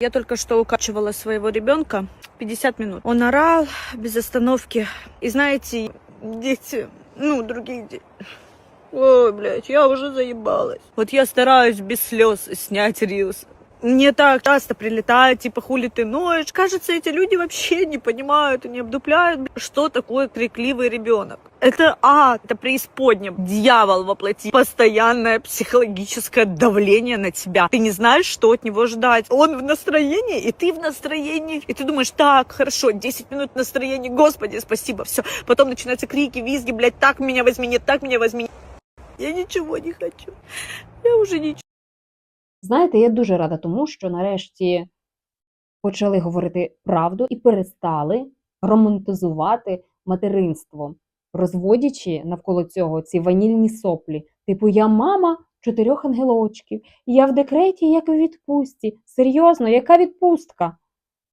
Я только что укачивала своего ребенка 50 минут. Он орал без остановки. И знаете, дети, ну, другие дети... Ой, блядь, я уже заебалась. Вот я стараюсь без слез снять рилс. Мне так часто прилетает, типа, хули ты ноешь. Кажется, эти люди вообще не понимают и не обдупляют, что такое крикливый ребенок. Это ад, это преисподня. Дьявол воплоти. Постоянное психологическое давление на тебя. Ты не знаешь, что от него ждать. Он в настроении, и ты в настроении. И ты думаешь, так, хорошо, 10 минут настроения, господи, спасибо, все. Потом начинаются крики, визги, блядь, так меня возьми, нет, так меня возьми. Я ничего не хочу. Я уже ничего. Знаєте, я дуже рада тому, що нарешті почали говорити правду і перестали романтизувати материнство, розводячи навколо цього ці ванільні соплі. Типу, я мама чотирьох ангелочків, я в декреті, як у відпустці. Серйозно, яка відпустка?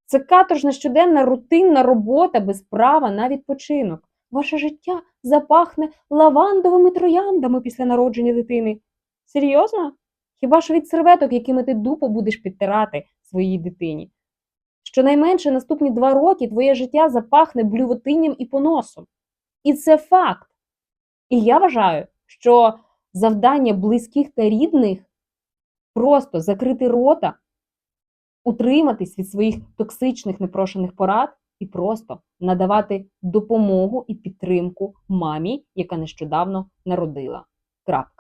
Це каторжна щоденна рутинна робота без права на відпочинок. Ваше життя запахне лавандовими трояндами після народження дитини. Серйозно? Хіба ж від серветок, якими ти дупу будеш підтирати своїй дитині? Щонайменше наступні два роки твоє життя запахне блювотинням і поносом. І це факт. І я вважаю, що завдання близьких та рідних просто закрити рота, утриматись від своїх токсичних непрошених порад і просто надавати допомогу і підтримку мамі, яка нещодавно народила. Крапка.